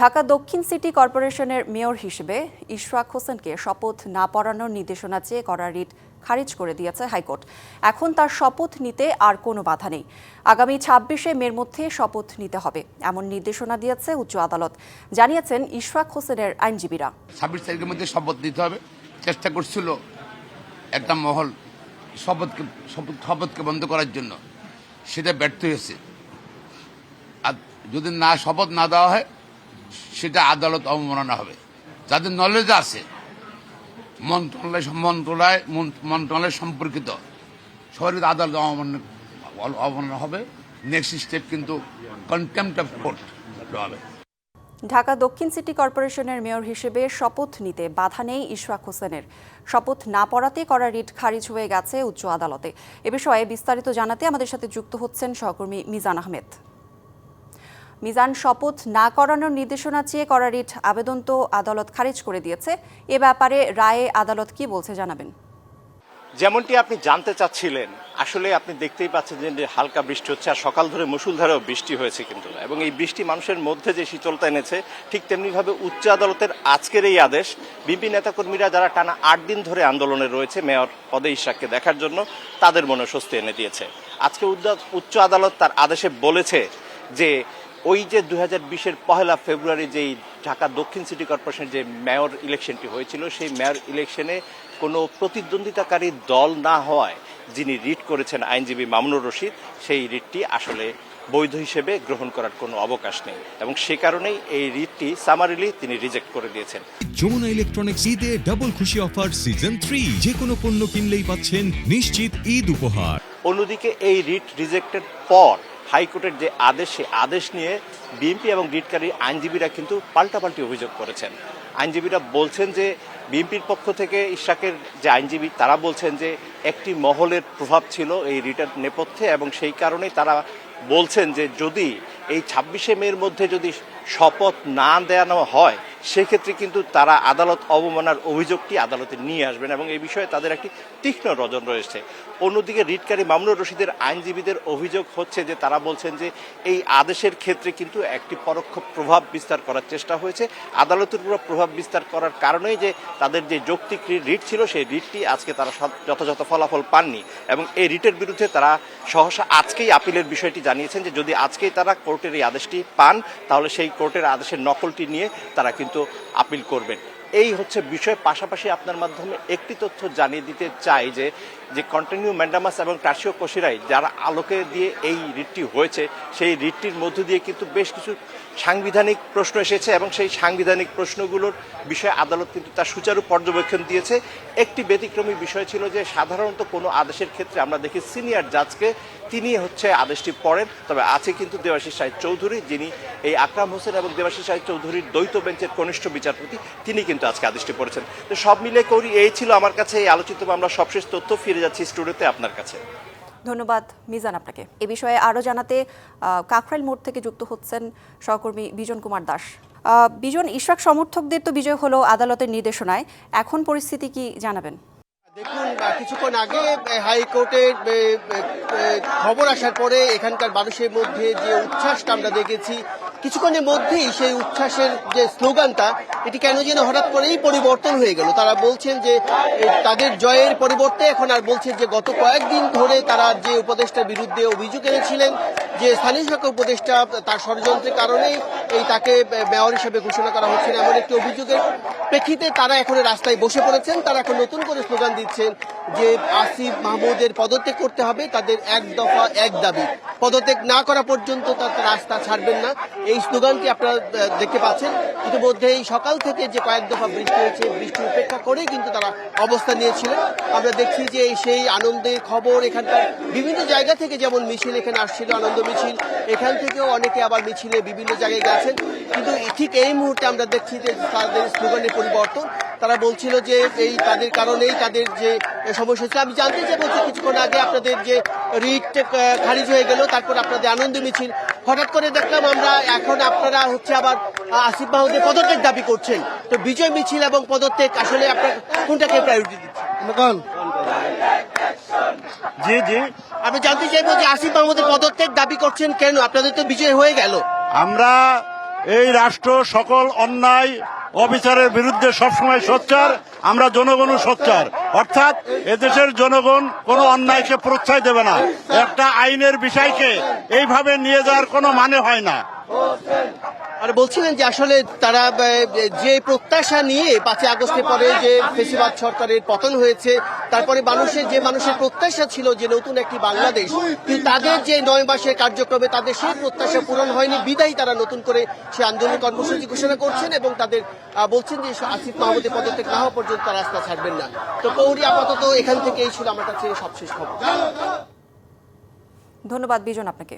ঢাকা দক্ষিণ সিটি কর্পোরেশনের মেয়র হিসেবে ইশরাক হোসেনকে শপথ না পড়ানোর নির্দেশনা চেয়ে করা রিট খারিজ করে দিয়েছে হাইকোর্ট। এখন তার শপথ নিতে আর কোনো বাধা নেই। আগামী ছাব্বিশে মের মধ্যে শপথ নিতে হবে, এমন নির্দেশনা দিয়েছে উচ্চ আদালত। জানিয়েছেন ইশরাক হোসেনের আইনজীবীরা। ছাব্বিশ তারিখের মধ্যে শপথ নিতে হবে। চেষ্টা করছিল একটা মহল শপথকে, শপথ, শপথকে বন্ধ করার জন্য। সেটা ব্যর্থ হয়েছে। আর যদি না শপথ না দেওয়া হয় সেটা আদালত অবমাননা হবে। যাদের নলেজ আছে, মন্ত্রণালয় মন্ত্রণালয় মন্ত্রণালয় সম্পর্কিত সবারই আদালত অবমাননা হবে। নেক্সট স্টেপ কিন্তু কন্টেম্পট অফ কোর্ট হবে। ঢাকা দক্ষিণ সিটি কর্পোরেশনের মেয়র হিসেবে শপথ নিতে বাধা নেই ইশরাক হোসেনের। শপথ না পড়াতে করা রিট খারিজ হয়ে গেছে উচ্চ আদালতে। এ বিষয়ে বিস্তারিত জানাতে আমাদের সাথে যুক্ত হচ্ছেন সহকর্মী মিজান আহমেদ। মিজান শপথ না করানোর নির্দেশনা চেয়ে করা রিট আবেদন তো আদালত খারিজ করে দিয়েছে। এ ব্যাপারে রায়ে আদালত কি বলছে জানাবেন। যেমনটি আপনি জানতে চাচ্ছিলেন, আসলে আপনি দেখতেই পাচ্ছেন যে হালকা বৃষ্টি হচ্ছে আর সকাল ধরে মুসুলধারেও বৃষ্টি হয়েছে কিন্তু। এবং এই বৃষ্টি মানুষের মধ্যে যে শীতলতা এনেছে, ঠিক তেমনিভাবে উচ্চ আদালতের আজকের এই আদেশ বিপি নেতাকর্মীরা যারা টানা আট দিন ধরে আন্দোলনে রয়েছে, মেয়র পদে ইশাককে দেখার জন্য তাদের মনে স্বস্তি এনে দিয়েছে। আজকে উচ্চ আদালত তার আদেশে বলেছে যে ওই যে দু হাজার বিশের পহেলা ফেব্রুয়ারি যেই ঢাকা দক্ষিণ সিটি কর্পোরেশনের যে মেয়র ইলেকশনটি হয়েছিল সেই মেয়র ইলেকশনে কোনো প্রতিদ্বন্দ্বিতাকারী দল না হওয়ায় যিনি রিট করেছেন আইনজীবী মামুনুর রশিদ সেই রিটটি আসলে বৈধ হিসেবে গ্রহণ করার কোনো অবকাশ নেই এবং সে কারণেই এই রিটটি সামারিলি তিনি রিজেক্ট করে দিয়েছেন। যমুনা ইলেকট্রনিক্স ঈদে ডাবল খুশি অফার সিজন থ্রি যে কোনো পণ্য কিনলেই পাচ্ছেন নিশ্চিত ঈদ উপহার। অন্যদিকে এই রিট রিজেক্টের পর হাইকোর্টের যে আদেশ আদেশ নিয়ে বিএনপি এবং রিটকারী আইনজীবীরা কিন্তু পাল্টাপাল্টি অভিযোগ করেছেন। আইনজীবীরা বলছেন যে বিএনপির পক্ষ থেকে ইশাকের যে আইনজীবী, তারা বলছেন যে একটি মহলের প্রভাব ছিল এই রিটের নেপথ্যে এবং সেই কারণেই তারা বলছেন যে যদি এই ছাব্বিশে মের মধ্যে যদি শপথ না দেওয়ানো হয় সেক্ষেত্রে কিন্তু তারা আদালত অবমাননার অভিযোগটি আদালতে নিয়ে আসবেন এবং এই বিষয়ে তাদের একটি তীক্ষ্ণ রজন রয়েছে। অন্যদিকে রিটকারী মামুনুর রশিদের আইনজীবীদের অভিযোগ হচ্ছে যে তারা বলছেন যে এই আদেশের ক্ষেত্রে কিন্তু একটি পরোক্ষ প্রভাব বিস্তার করার চেষ্টা হয়েছে। আদালতের উপর প্রভাব বিস্তার করার কারণেই যে তাদের যে যৌক্তিক রিট ছিল, সেই রিটটি আজকে তারা যথাযথ ফলাফল পাননি এবং এই রিটের বিরুদ্ধে তারা সহসা আজকেই আপিলের বিষয়টি জানিয়েছেন যে যদি আজকেই তারা কোর্টের এই আদেশটি পান, তাহলে সেই কোর্টের আদেশের নকলটি নিয়ে তারা কিন্তু আপিল করবেন। এই হচ্ছে বিষয়। পাশাপাশি আপনার মাধ্যমে একটি তথ্য জানিয়ে দিতে চাই যে যে কন্টিনিউ ম্যান্ডামাস এবং টার্সিও কোশিরাই যারা আলোকে দিয়ে এই রিটটি হয়েছে, সেই রিটটির মধ্য দিয়ে কিন্তু বেশ কিছু সাংবিধানিক প্রশ্ন এসেছে এবং সেই সাংবিধানিক প্রশ্নগুলোর বিষয়ে আদালত কিন্তু তার সুচারু পর্যবেক্ষণ দিয়েছে। একটি ব্যতিক্রমী বিষয় ছিল যে সাধারণত কোনো আদেশের ক্ষেত্রে আমরা দেখি সিনিয়র জাজকে তিনি হচ্ছে আদেশটি পড়েন, তবে আছে কিন্তু দেবাশিস সাহেব চৌধুরী, যিনি এই আকরাম হোসেন এবং দেবাশিস সাহেব চৌধুরীর দ্বৈত বেঞ্চের কনিষ্ঠ বিচারপতি, তিনি কিন্তু আজকে আদেশটি পড়েছেন। তো সব মিলে করি, এই ছিল আমার কাছে এই আলোচিত আমরা সবশেষ তথ্য। ফিরে যাচ্ছি স্টুডিওতে আপনার কাছে। ধন্যবাদ মিজান আপনাকে। এ বিষয়ে আরও জানাতে আহ, কাকরাইল মোড় থেকে যুক্ত হচ্ছেন সহকর্মী বিজন কুমার দাস। আহ, বিজন ইশরাক সমর্থকদের তো বিজয় হলো আদালতের নির্দেশনায়। এখন পরিস্থিতি কি জানাবেন? দেখুন কিছুক্ষণ আগে হাইকোর্টের খবর আসার পরে এখানকার মানুষের মধ্যে যে উচ্ছ্বাসটা আমরা দেখেছি কিছুক্ষণের মধ্যেই সেই উচ্ছ্বাসের যে স্লোগানটা, এটি কেন যেন হঠাৎ করেই পরিবর্তন হয়ে গেল। তারা বলছেন যে তাদের জয়ের পরিবর্তে এখন আর বলছেন যে, গত কয়েকদিন ধরে তারা যে উপদেষ্টার বিরুদ্ধে অভিযোগ এনেছিলেন, যে স্থানীয় সরকার উপদেষ্টা তার ষড়যন্ত্রের কারণেই এই তাকে মেয়র হিসেবে ঘোষণা করা হচ্ছে না, এমন একটি অভিযোগের প্রেক্ষিতে তারা এখন রাস্তায় বসে পড়েছেন, তারা এখন নতুন করে স্লোগান দিচ্ছেন যে আসিফ মাহমুদের পদত্যাগ করতে হবে, তাদের এক দফা, এক দাবি। পদত্যাগ না করা পর্যন্ত তারা রাস্তা ছাড়বেন না। এই স্লোগানটি আপনারা দেখতে পাচ্ছেন। ইতিমধ্যে এই সকাল থেকে যে কয়েক দফা বৃষ্টি হয়েছে, বৃষ্টি উপেক্ষা করেই কিন্তু তারা অবস্থান নিয়েছিলেন। আমরা দেখছি যে সেই আনন্দের খবর এখানকার বিভিন্ন জায়গা থেকে যেমন মিছিল এখানে আসছিল, আনন্দ মিছিল, এখান থেকেও অনেকে আবার মিছিলে বিভিন্ন জায়গায় গেছেন। কিন্তু ঠিক এই মুহূর্তে আমরা দেখছি যে তাদের স্লোগানের পরিবর্তন। তারা বলছিল যে এই তাদের কারণেই তাদের যে সমস্যা হচ্ছে আমি জানতে চাই বলছি কিছুক্ষণ আগে আপনাদের যে রিট খারিজ হয়ে গেল তারপর আপনাদের আনন্দ মিছিল। হঠাৎ করে দেখলাম আমরা এখন আপনারা হচ্ছে আবার আসিফ মাহমুদের পদত্যাগ দাবি করছেন। তো বিজয় মিছিল এবং পদত্যাগ আসলে আপনার কোনটাকে প্রায়োরিটি দিচ্ছেন? জি জি। আমি জানতে চাইব যে আসিফ মাহমুদের পদত্যাগ দাবি করছেন কেন? আপনাদের তো বিজয় হয়ে গেল। আমরা এই রাষ্ট্র সকল অন্যায়, অবিচারের বিরুদ্ধে সবসময় সোচ্চার, আমরা জনগণও সোচ্চার। অর্থাৎ এদেশের জনগণ কোনো অন্যায়কে প্রশ্রয় দেবে না। একটা আইনের বিষয়কে এইভাবে নিয়ে যাওয়ার কোনো মানে হয় না। আর বলছিলেন যে আসলে তারা যে প্রত্যাশা নিয়ে পাঁচই আগস্টের পরে যে ফেসিবাদ সরকারের পতন হয়েছে, তারপরে মানুষের, যে মানুষের প্রত্যাশা ছিল যে নতুন একটি বাংলাদেশ, কিন্তু তাদের যে নয় মাসের কার্যক্রমে তাদের সেই প্রত্যাশা পূরণ হয়নি, বিদায়ী তারা নতুন করে সে আন্দোলন কর্মসূচি ঘোষণা করছেন এবং তাদের বলছেন যে আসিফ মাহমুদের পদত্যাগ না হওয়া পর্যন্ত তারা রাস্তা ছাড়বেন না। তো কৌরি আপাতত এখান থেকে এই ছিল আমার কাছে সবশেষ খবর। ধন্যবাদ, বিজন আপনাকে।